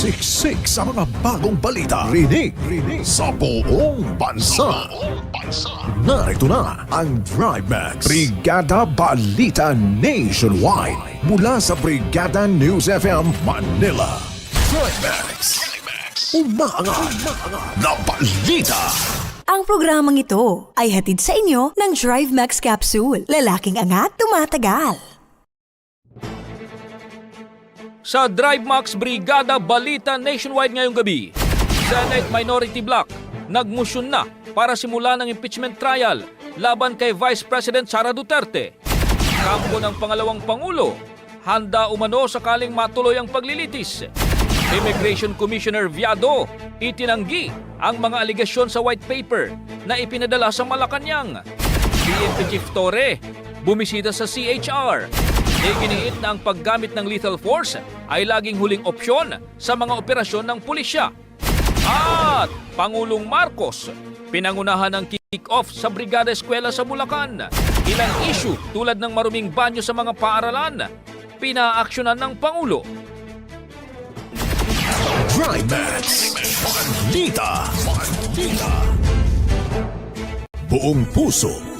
Siksik sa mga bagong balita. Rinig, rinig sa buong bansa. Narito na ang Drive Max. Brigada Balita Nationwide. Mula sa Brigada News FM Manila. Drive Max. Umaangat na balita. Ang programang ito ay hatid sa inyo ng Drive Max Capsule. Lalaking angat, tumatagal. Sa Drive Max Brigada Balita Nationwide ngayong gabi, Senate Minority Block nagmusyon na para simulan ng impeachment trial laban kay Vice President Sara Duterte. Kampo ng pangalawang Pangulo, handa umano sakaling matuloy ang paglilitis. Immigration Commissioner Viado itinanggi ang mga aligasyon sa white paper na ipinadala sa Malacanang. PNP Chief Torre bumisita sa CHR. Iginiit na ang paggamit ng lethal force ay laging huling opsyon sa mga operasyon ng pulisya. At Pangulong Marcos, pinangunahan ng kick-off sa Brigada Eskwela sa Bulacan. Ilang issue tulad ng maruming banyo sa mga paaralan, pinaaksyonan ng Pangulo. Drive Max. Balita. Balita. Buong puso.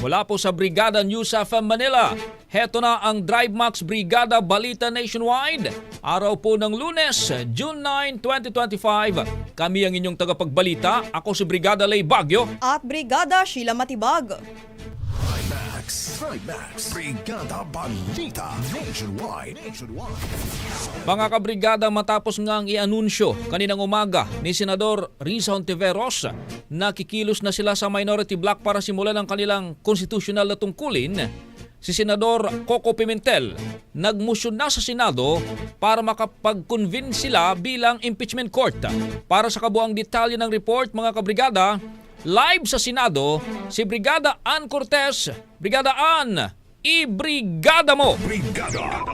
Mula po sa Brigada News FM Manila, heto na ang Drive Max Brigada Balita Nationwide. Araw po ng lunes, June 9, 2025. Kami ang inyong tagapagbalita. Ako si Brigada Lay Bagyo. at Brigada Sheila Matibag. Max. Thrive Max. Brigada Balita Nationwide. Nationwide. Mga kabrigada matapos nga ang i-anunsyo kaninang umaga ni Senador Risa Hontiveros na kikilos na sila sa minority block para simulan ang kanilang konstitusyonal na tungkulin, si Senador Coco Pimentel nagmusyon na sa Senado para makapag-convince sila bilang impeachment court. Para sa kabuang detalye ng report mga kabrigada, live sa Senado si Brigada Ann Cortez. Brigada Ann, i-brigada mo! Brigada.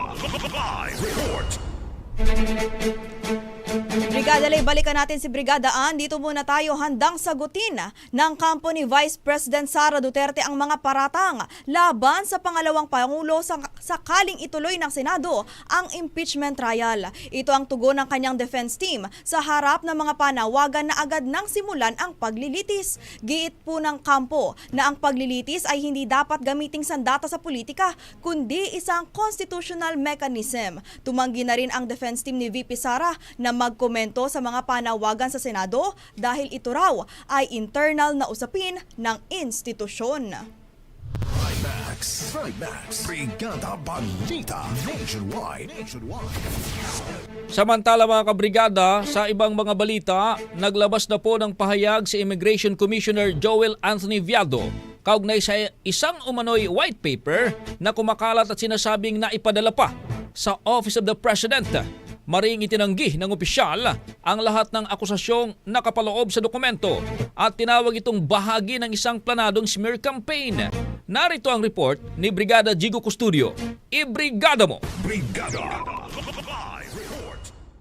Live report. Brigada Lay, balikan natin si Brigada Ann. Dito muna tayo handang sagutin ng kampo ni Vice President Sara Duterte ang mga paratang laban sa pangalawang Pangulo sa sakaling ituloy ng Senado ang impeachment trial. Ito ang tugon ng kanyang defense team sa harap ng mga panawagan na agad nang simulan ang paglilitis. Giit po ng kampo na ang paglilitis ay hindi dapat gamiting sandata sa politika, kundi isang constitutional mechanism. Tumanggi na rin ang defense team ni VP Sara na magkomento sa mga panawagan sa Senado dahil ito raw ay internal na usapin ng institusyon. Trimax, Trimax, Brigada Balita Nationwide. Nationwide. Samantala mga kabrigada, sa ibang mga balita, naglabas na po ng pahayag si Immigration Commissioner Joel Anthony Viado kaugnay sa isang umano'y white paper na kumakalat at sinasabing na ipadala pa sa Office of the President. Maring itinanggi ng opisyal ang lahat ng akusasyong nakapaloob sa dokumento at tinawag itong bahagi ng isang planadong smear campaign. Narito ang report ni Brigada Jigo Custodio. Ibrigada mo! Brigada.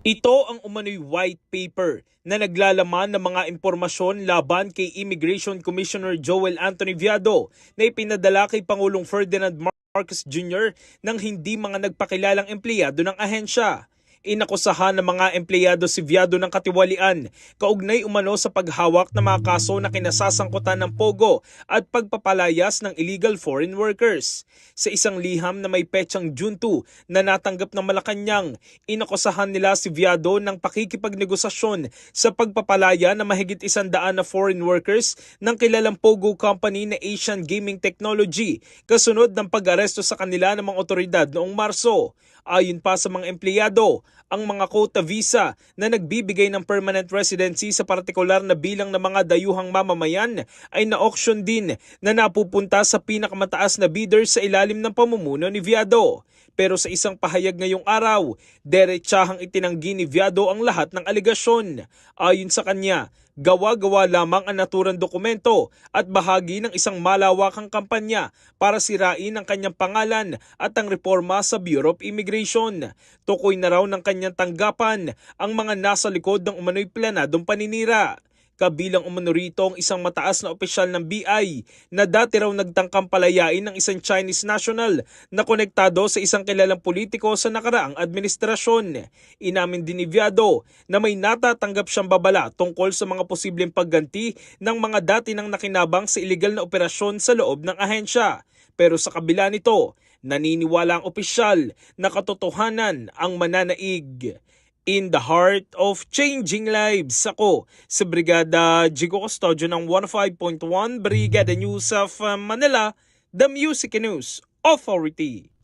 Ito ang umano'y white paper na naglalaman ng mga impormasyon laban kay Immigration Commissioner Joel Anthony Viado na ipinadala kay Pangulong Ferdinand Marcos Jr. ng hindi mga nagpakilalang empleyado ng ahensya. Inakusahan ng mga empleyado si Viado ng katiwalian, kaugnay umano sa paghawak ng mga kaso na kinasasangkutan ng POGO at pagpapalayas ng illegal foreign workers. Sa isang liham na may petsang June 2 na natanggap ng Malacanang, inakusahan nila si Viado ng pakikipagnegosasyon sa pagpapalaya ng mahigit isandaan na foreign workers ng kilalang POGO company na Asian Gaming Technology kasunod ng pag-aresto sa kanila ng mga otoridad noong Marso. Ayon pa sa mga empleyado, ang mga quota visa na nagbibigay ng permanent residency sa partikular na bilang ng mga dayuhang mamamayan ay na-auction din na napupunta sa pinakamataas na bidder sa ilalim ng pamumuno ni Viado. Pero sa isang pahayag ngayong araw, derechahang itinanggi ni Viado ang lahat ng aligasyon. Ayon sa kanya, gawa-gawa lamang ang naturang dokumento at bahagi ng isang malawakang kampanya para sirain ang kanyang pangalan at ang reforma sa Bureau of Immigration. Tukoy na raw ng kanyang tanggapan ang mga nasa likod ng umano'y planadong paninira. Kabilang umano rito ang isang mataas na opisyal ng BI na dati raw nagtangkang palayain ng isang Chinese national na konektado sa isang kilalang politiko sa nakaraang administrasyon. Inamin din ni Viado na may natatanggap siyang babala tungkol sa mga posibleng pagganti ng mga dati nang nakinabang sa illegal na operasyon sa loob ng ahensya. Pero sa kabila nito, naniniwala ang opisyal na katotohanan ang mananaig. In the heart of changing lives, ako sa Brigada Jigo Custodio ng 105.1 Brigada News of uh, Manila, The Music News Authority.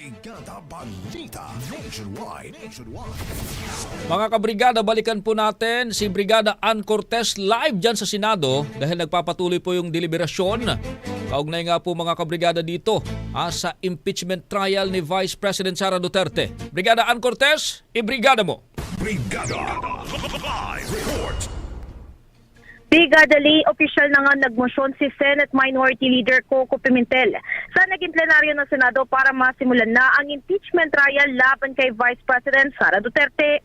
Brigada Balita Nationwide. Nationwide. Mga kabrigada, balikan po natin si Brigada Ann Cortez live dyan sa Senado dahil nagpapatuloy po yung deliberasyon. Kaugnay nga po mga kabrigada dito ah, sa impeachment trial ni Vice President Sara Duterte. Brigada Ann Cortez, ibrigada mo! Brigada. Live report. Brigada Lee, opisyal na nga nagmosyon si Senate Minority Leader Coco Pimentel sa naging plenaryo ng Senado para masimulan na ang impeachment trial laban kay Vice President Sara Duterte.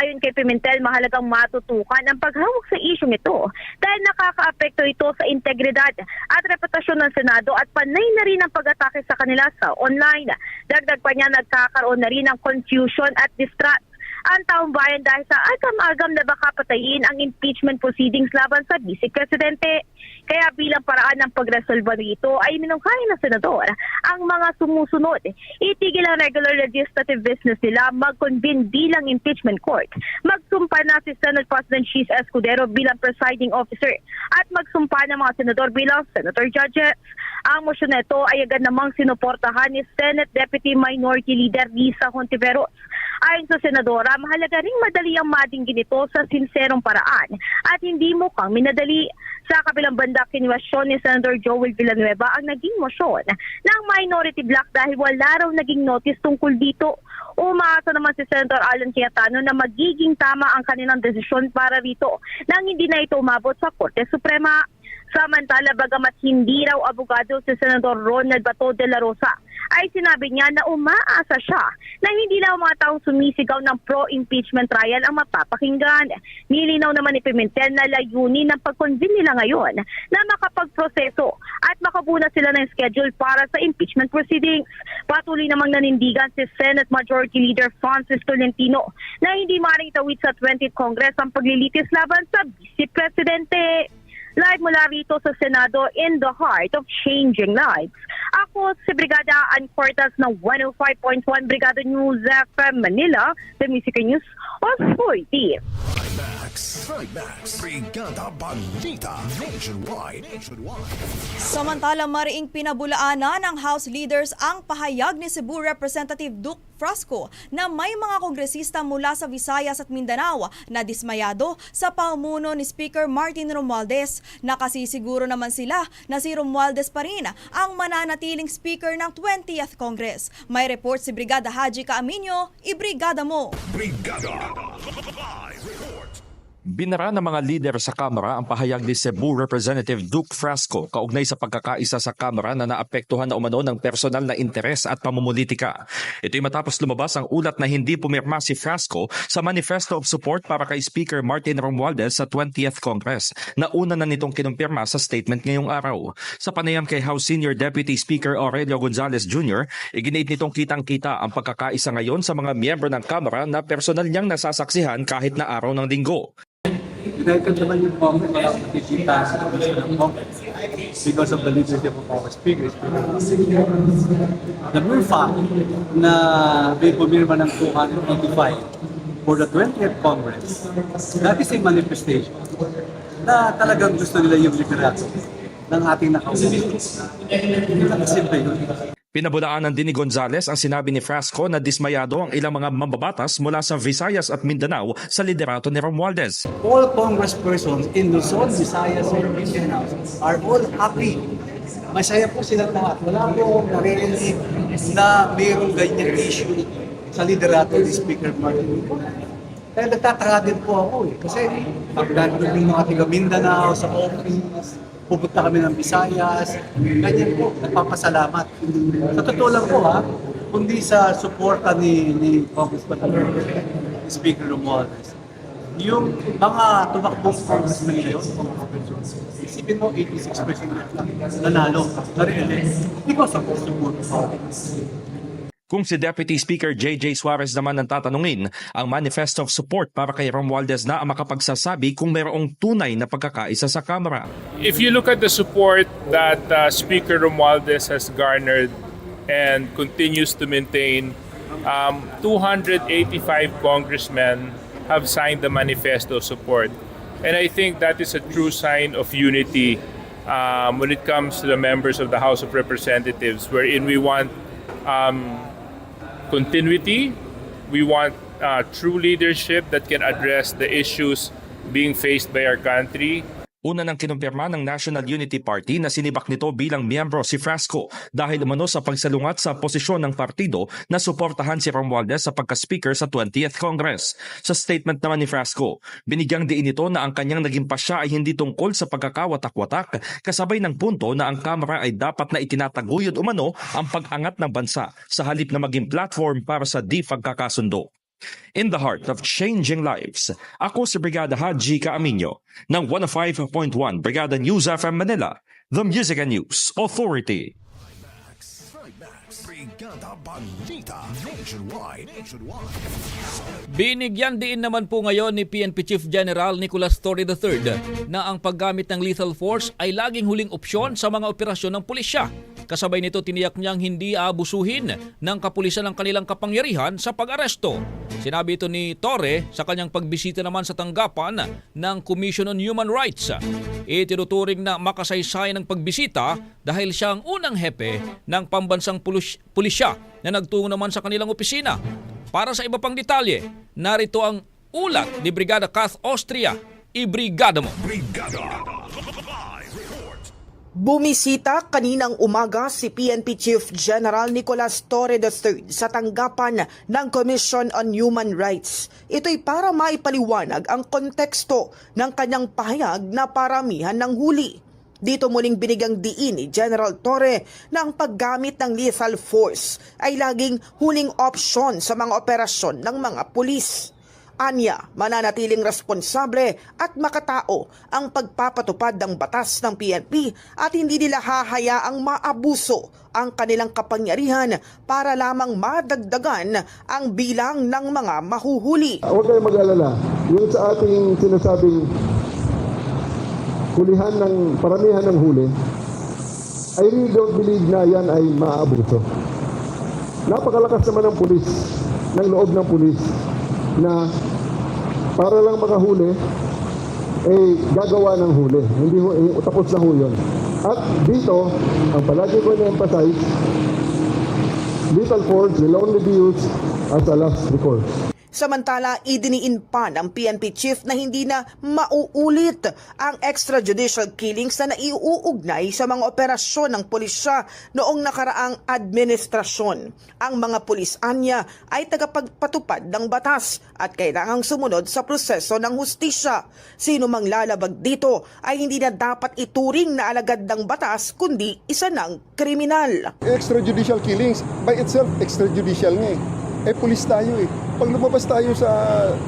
Ayon kay Pimentel, mahalagang matutukan ang paghawak sa isyong ito dahil nakakaapekto ito sa integridad at reputasyon ng Senado at panay na rin ang pag-atake sa kanila sa online. Dagdag pa niya nagkakaroon na rin ng confusion at distrust ang taong bayan dahil sa agam-agam na baka patayin ang impeachment proceedings laban sa Vice Presidente. Kaya bilang paraan ng pagresolba nito ay minungkahi ng senador ang mga sumusunod. Itigil ang regular legislative business nila mag-convene bilang impeachment court. Magsumpa na si Senate President Cheese Escudero bilang presiding officer at magsumpa ng mga senador bilang senator judges. Ang motion nito ay agad namang sinuportahan ni Senate Deputy Minority Leader Lisa Hontiveros. Ayon sa senadora, mahalaga ring madali ang madinggin ito sa sinserong paraan at hindi mukhang minadali. Sa kabilang banda, kinwestiyon ni Senator Joel Villanueva ang naging motion ng minority block dahil wala raw naging notice tungkol dito. Umaasa naman si Senator Alan Cayetano na magiging tama ang kanilang desisyon para rito nang hindi na ito umabot sa Korte Suprema. Samantala, bagamat hindi raw abogado si Senador Ronald Bato de la Rosa, ay sinabi niya na umaasa siya na hindi ang mga taong sumisigaw ng pro-impeachment trial ang mapapakinggan. Nilinaw naman ni Pimentel na layunin ng pag-convene nila ngayon na makapagproseso at makabuna sila ng schedule para sa impeachment proceedings. Patuloy namang nanindigan si Senate Majority Leader Francis Tolentino na hindi maaaring tawid sa 20th Congress ang paglilitis laban sa Vice Presidente. Live mula rito sa Senado in the heart of changing lives. Ako si Brigada Ann Cortas ng 105.1 Brigada News FM Manila, the Music News Authority. Max, Max, Brigada Balita Nationwide. Nationwide. Samantala, mariing pinabulaanan ng House leaders ang pahayag ni Cebu Representative Duke Frasco na may mga kongresista mula sa Visayas at Mindanao na dismayado sa pamuno ni Speaker Martin Romualdez. Nakasisiguro naman sila na si Romualdez pa rin ang mananatiling Speaker ng 20th Congress. May report si Brigada Haji Kaaminyo, ibrigada mo! Brigada. Binara ng mga lider sa Kamara ang pahayag ni Cebu Representative Duke Frasco kaugnay sa pagkakaisa sa Kamara na naapektuhan na umano ng personal na interes at pamumulitika. Ito'y matapos lumabas ang ulat na hindi pumirma si Frasco sa Manifesto of Support para kay Speaker Martin Romualdez sa 20th Congress na una na nitong kinumpirma sa statement ngayong araw. Sa panayam kay House Senior Deputy Speaker Aurelio Gonzales Jr., iginit nitong kitang-kita ang pagkakaisa ngayon sa mga miyembro ng Kamara na personal niyang nasasaksihan kahit na araw ng linggo. United naman yung Congress, wala akong nakikita sa Commission ng Congress because of the leadership of our speakers. The mere fact na may pumirma ng 285 for the 20th Congress, that is a manifestation na talagang gusto nila yung liderato ng ating nakaupo. Hindi lang simple yun. Pinabulaanan din ni Gonzales ang sinabi ni Frasco na dismayado ang ilang mga mambabatas mula sa Visayas at Mindanao sa liderato ni Romualdez. all congresspersons in Luzon, Visayas, and Mindanao are all happy. Masaya po sila lahat. Wala po akong naririnig na mayroong ganyang issue sa liderato ni Speaker Martin. Kaya nagtataka din po ako eh. Kasi pag nandun mga taga Mindanao sa office, pupunta kami ng Visayas, ganyan po, nagpapasalamat. Sa totoo lang po ha, kundi sa suporta ni, ni Congressman ni Speaker Romualdez yung mga tumakbong congressmen ngayon, mga congressmen, isipin mo 86% na nanalo, na-re-elect because of the support of politics. Kung si Deputy Speaker J.J. Suarez naman ang tatanungin, ang Manifesto of Support para kay Romualdez na ang makapagsasabi kung mayroong tunay na pagkakaisa sa Kamara. if you look at the support that uh, Speaker Romualdez has garnered and continues to maintain, um, 285 congressmen have signed the manifesto support. And I think that is a true sign of unity um, when it comes to the members of the House of Representatives, wherein we want um, continuity, we want uh, true leadership that can address the issues being faced by our country. Una nang kinumpirma ng National Unity Party na sinibak nito bilang miyembro si Frasco dahil umano sa pagsalungat sa posisyon ng partido na suportahan si Romualdez sa pagka-speaker sa 20th Congress. Sa statement naman ni Frasco, binigyang diin ito na ang kanyang naging pasya ay hindi tungkol sa pagkakawatak-watak kasabay ng punto na ang Kamara ay dapat na itinataguyod umano ang pag-angat ng bansa sa halip na maging platform para sa di pagkakasundo. In the heart of changing lives, ako si Brigada Haji Kaaminyo ng 105.1 Brigada News FM Manila, the Music and News Authority. Max, Brigada Balita Nationwide. Nationwide. Binigyan din naman po ngayon ni PNP Chief General Nicolas Torre III na ang paggamit ng lethal force ay laging huling opsyon sa mga operasyon ng pulisya. Kasabay nito tiniyak niyang hindi aabusuhin ng kapulisan ng kanilang kapangyarihan sa pag-aresto. Sinabi ito ni Torre sa kanyang pagbisita naman sa tanggapan ng Commission on Human Rights. Itinuturing na makasaysay ng pagbisita dahil siya ang unang hepe ng pambansang pulis- pulisya na nagtungo naman sa kanilang opisina. Para sa iba pang detalye, narito ang ulat ni Brigada Kath Austria. Ibrigada mo! Brigada. Bumisita kaninang umaga si PNP Chief General Nicolas Torre III sa tanggapan ng Commission on Human Rights. Ito'y para maipaliwanag ang konteksto ng kanyang pahayag na paramihan ng huli. Dito muling binigang diin ni General Torre na ang paggamit ng lethal force ay laging huling opsyon sa mga operasyon ng mga pulis. Anya, mananatiling responsable at makatao ang pagpapatupad ng batas ng PNP at hindi nila hahayaang maabuso ang kanilang kapangyarihan para lamang madagdagan ang bilang ng mga mahuhuli. Huwag kayong mag-alala. Yung sa ating sinasabing hulihan ng paramihan ng huli, I really don't believe na yan ay maaabuso. Napakalakas naman ng pulis, ng loob ng pulis, na para lang makahuli, eh gagawa ng huli. Hindi ho, eh, tapos na ho yun. At dito, ang palagi ko na-emphasize, lethal force will only be used as a last recourse. Samantala, idiniin pa ng PNP chief na hindi na mauulit ang extrajudicial killings na naiuugnay sa mga operasyon ng pulisya noong nakaraang administrasyon. Ang mga pulis anya ay tagapagpatupad ng batas at kailangang sumunod sa proseso ng hustisya. Sino mang lalabag dito ay hindi na dapat ituring na alagad ng batas kundi isa ng kriminal. extrajudicial killings by itself extrajudicial nga eh. Eh pulis tayo eh. Pag lumabas tayo sa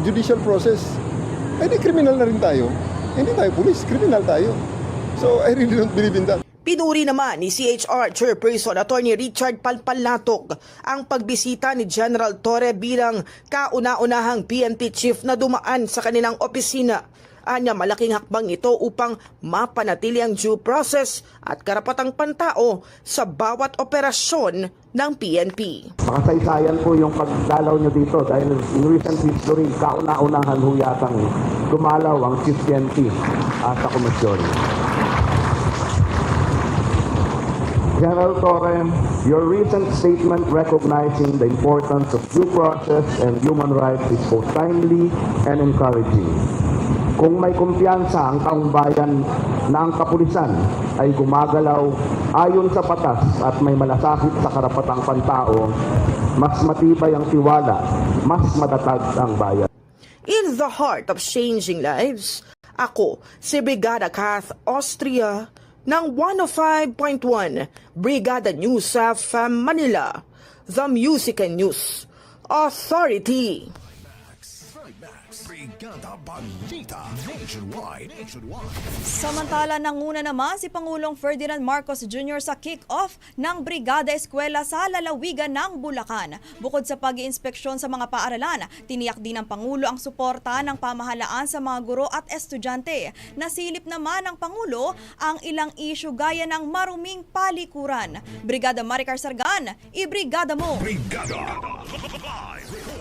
judicial process, eh di criminal na rin tayo. Hindi tayo pulis, criminal tayo. So I really don't believe in that. Pinuri naman ni CHR Chairperson Attorney Richard Palpalatog ang pagbisita ni General Torre bilang kauna-unahang PNP chief na dumaan sa kanilang opisina. Anya malaking hakbang ito upang mapanatili ang due process at karapatang pantao sa bawat operasyon ng PNP. Makasaysayan po yung pagdalaw nyo dito dahil in recent history, kauna-unahan ho yatang gumalaw ang Chief PNP ah, sa komisyon. General Torre, your recent statement recognizing the importance of due process and human rights is both timely and encouraging. Kung may kumpiyansa ang taong bayan na ang kapulisan ay gumagalaw ayon sa batas at may malasakit sa karapatang pantao, mas matibay ang tiwala, mas matatag ang bayan. In the heart of changing lives, ako si Brigada Kath Austria ng 105.1 Brigada News FM Manila, The Music and News Authority. Brigada Balita Nationwide. Nationwide. Samantala, nanguna naman si Pangulong Ferdinand Marcos Jr. sa kick-off ng Brigada Eskwela sa lalawigan ng Bulacan. Bukod sa pag inspeksyon sa mga paaralan, tiniyak din ng Pangulo ang suporta ng pamahalaan sa mga guro at estudyante. Nasilip naman ng Pangulo ang ilang isyu gaya ng maruming palikuran. Brigada Maricar Sargan, ibrigada mo! Brigada Live.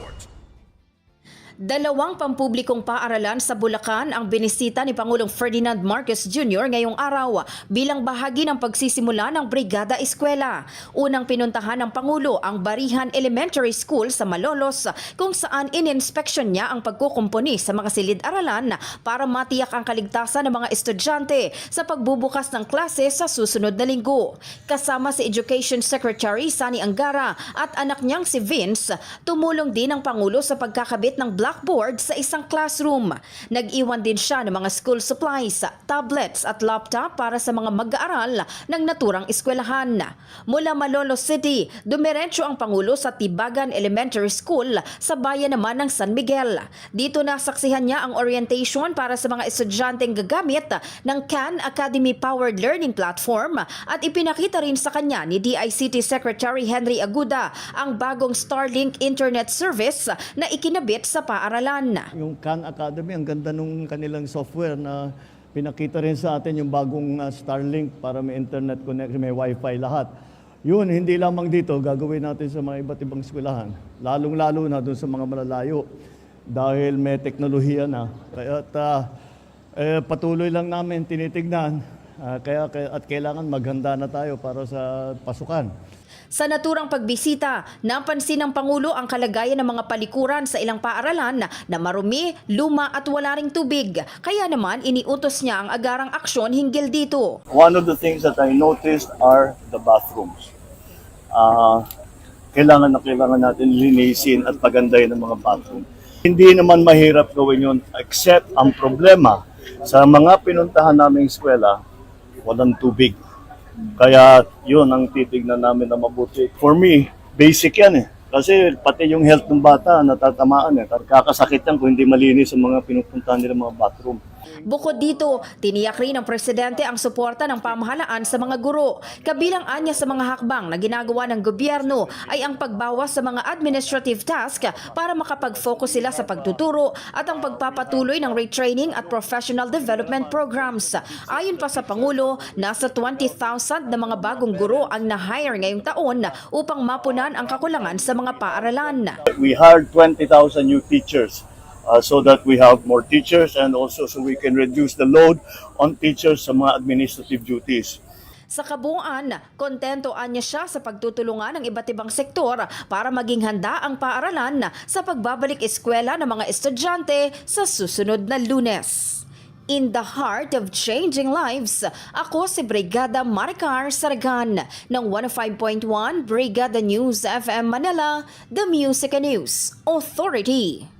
Dalawang pampublikong paaralan sa Bulacan ang binisita ni Pangulong Ferdinand Marcos Jr. ngayong araw bilang bahagi ng pagsisimula ng Brigada Eskwela. Unang pinuntahan ng Pangulo ang Barihan Elementary School sa Malolos kung saan ininspeksyon niya ang pagkukumpuni sa mga silid-aralan para matiyak ang kaligtasan ng mga estudyante sa pagbubukas ng klase sa susunod na linggo. Kasama si Education Secretary Sani Angara at anak niyang si Vince, tumulong din ang Pangulo sa pagkakabit ng blackboard sa isang classroom. Nag-iwan din siya ng mga school supplies, tablets at laptop para sa mga mag-aaral ng naturang eskwelahan. Mula Malolo City, dumiretso ang Pangulo sa Tibagan Elementary School sa bayan naman ng San Miguel. Dito nasaksihan niya ang orientation para sa mga estudyanteng gagamit ng CAN Academy Powered Learning Platform at ipinakita rin sa kanya ni DICT Secretary Henry Aguda ang bagong Starlink Internet Service na ikinabit sa paaralan. Yung Khan Academy, ang ganda nung kanilang software na pinakita rin sa atin yung bagong uh, Starlink para may internet connection, may wifi lahat. Yun, hindi lamang dito, gagawin natin sa mga iba't ibang eskwelahan. Lalong-lalo na doon sa mga malalayo dahil may teknolohiya na. Kaya uh, eh, patuloy lang namin tinitignan uh, kaya, kaya at kailangan maghanda na tayo para sa pasukan. Sa naturang pagbisita, napansin ng Pangulo ang kalagayan ng mga palikuran sa ilang paaralan na marumi, luma at wala ring tubig. Kaya naman iniutos niya ang agarang aksyon hinggil dito. One of the things that I noticed are the bathrooms. Ah, kailangan na kailangan natin linisin at pagandahin ng mga bathroom. Hindi naman mahirap gawin yun except ang problema sa mga pinuntahan naming eskwela, walang tubig. Kaya yun ang titignan namin na mabuti. For me, basic yan eh. Kasi pati yung health ng bata natatamaan eh. Kakasakit yan kung hindi malinis ang mga pinupuntahan nila mga bathroom. Bukod dito, tiniyak rin ng presidente ang suporta ng pamahalaan sa mga guro. Kabilang anya sa mga hakbang na ginagawa ng gobyerno ay ang pagbawas sa mga administrative task para makapag-focus sila sa pagtuturo at ang pagpapatuloy ng retraining at professional development programs. Ayon pa sa Pangulo, nasa 20,000 na mga bagong guro ang na-hire ngayong taon upang mapunan ang kakulangan sa mga paaralan. We hired 20,000 new teachers uh, so that we have more teachers and also so we can reduce the load on teachers sa mga administrative duties. Sa kabuuan, kontento anya siya sa pagtutulungan ng iba't ibang sektor para maging handa ang paaralan sa pagbabalik eskwela ng mga estudyante sa susunod na lunes. In the heart of changing lives, ako si Brigada Maricar Saragan ng 105.1 Brigada News FM Manila, The Music and News Authority.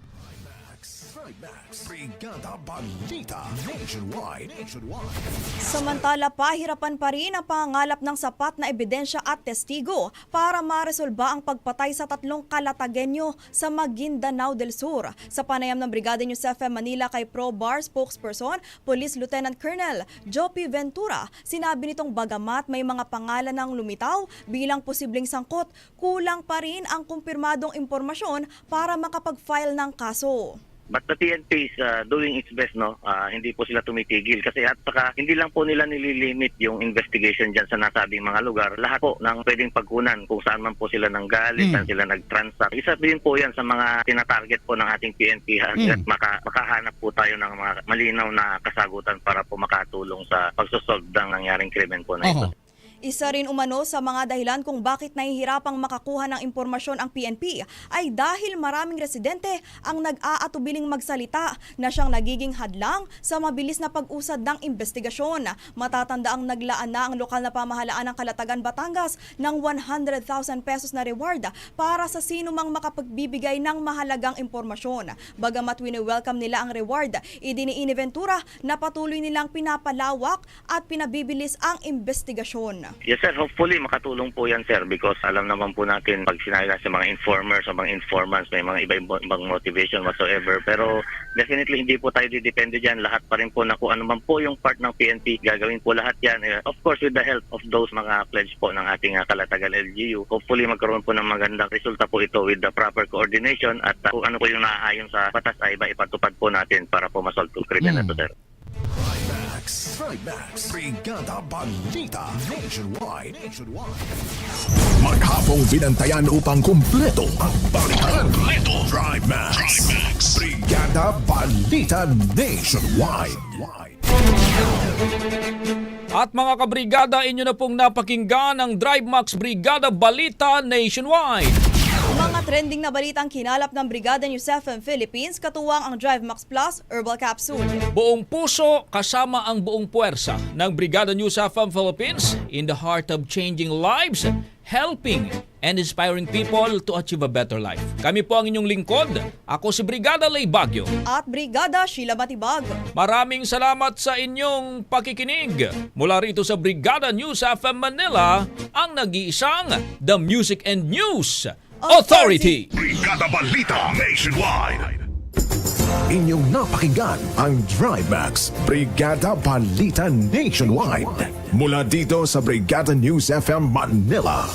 Brigada Balita Nationwide. Nationwide. Samantala, pahirapan pa rin ang pangangalap ng sapat na ebidensya at testigo para maresolba ang pagpatay sa tatlong kalatagenyo sa Maguindanao del Sur. Sa panayam ng Brigada News FM Manila kay Pro Bar spokesperson, Police Lieutenant Colonel Jopi Ventura, sinabi nitong bagamat may mga pangalan ng lumitaw bilang posibleng sangkot, kulang pa rin ang kumpirmadong impormasyon para makapag-file ng kaso. But the PNP is uh, doing its best, no? Ah, hindi po sila tumitigil. Kasi at saka, hindi lang po nila nililimit yung investigation dyan sa nasabing mga lugar. Lahat po ng pwedeng pagkunan kung saan man po sila nanggaling, saan sila nag-transact. Isa din po yan sa mga tinatarget po ng ating PNP at maka, makahanap po tayo ng mga malinaw na kasagutan para po makatulong sa pagsosolve ng nangyaring krimen po na ito. Isa rin umano sa mga dahilan kung bakit nahihirapang makakuha ng impormasyon ang PNP ay dahil maraming residente ang nag-aatubiling magsalita na siyang nagiging hadlang sa mabilis na pag-usad ng investigasyon. Matatanda ang naglaan na ang lokal na pamahalaan ng Kalatagan, Batangas ng 100,000 pesos na reward para sa sino mang makapagbibigay ng mahalagang impormasyon. Bagamat wini-welcome nila ang reward, idiniini Ventura na patuloy nilang pinapalawak at pinabibilis ang investigasyon. Yes sir, hopefully makatulong po yan sir because alam naman po natin pag sinabi na sa mga informers, sa mga informants, may mga iba-ibang motivation whatsoever. Pero definitely hindi po tayo didepende dyan. Lahat pa rin po na kung ano man po yung part ng PNP, gagawin po lahat yan. Eh, Of course with the help of those mga pledge po ng ating uh, Kalatagan LGU. Hopefully magkaroon po ng magandang resulta po ito with the proper coordination at uh, kung ano po yung naaayon sa batas ay ba ipatupad po natin para po masolve yung krimen na ito sir. Max. Max. Brigada Balita Nationwide. Nationwide. Maghapong binantayan upang kumpleto ang balitan. Kumpleto. Drive Max. Drive Max. Brigada Balita Nationwide. At mga kabrigada, inyo na pong napakinggan ang Drive Max Brigada Balita Nationwide. Trending na balitang kinalap ng Brigada News FM Philippines, katuwang ang Drive Max Plus Herbal Capsule. Buong puso kasama ang buong puwersa ng Brigada News FM Philippines in the heart of changing lives, helping and inspiring people to achieve a better life. Kami po ang inyong lingkod. Ako si Brigada Lay Bagyo. At Brigada Sheila Batibag. Maraming salamat sa inyong pakikinig. Mula rito sa Brigada News FM Manila, ang nag-iisang The Music and News Authority. Brigada Balita Nationwide. Inyong napakinggan ang Drive Max Brigada Balita Nationwide. Mula dito sa Brigada News FM Manila.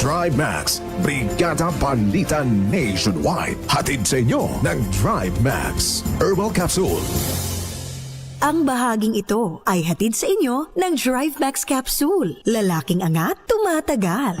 Drive Max Brigada Balita Nationwide. Hatid sa inyo ng Drive Max Herbal Capsule. Ang bahaging ito ay hatid sa inyo ng Drive Max Capsule. Lalaking angat, tumatagal.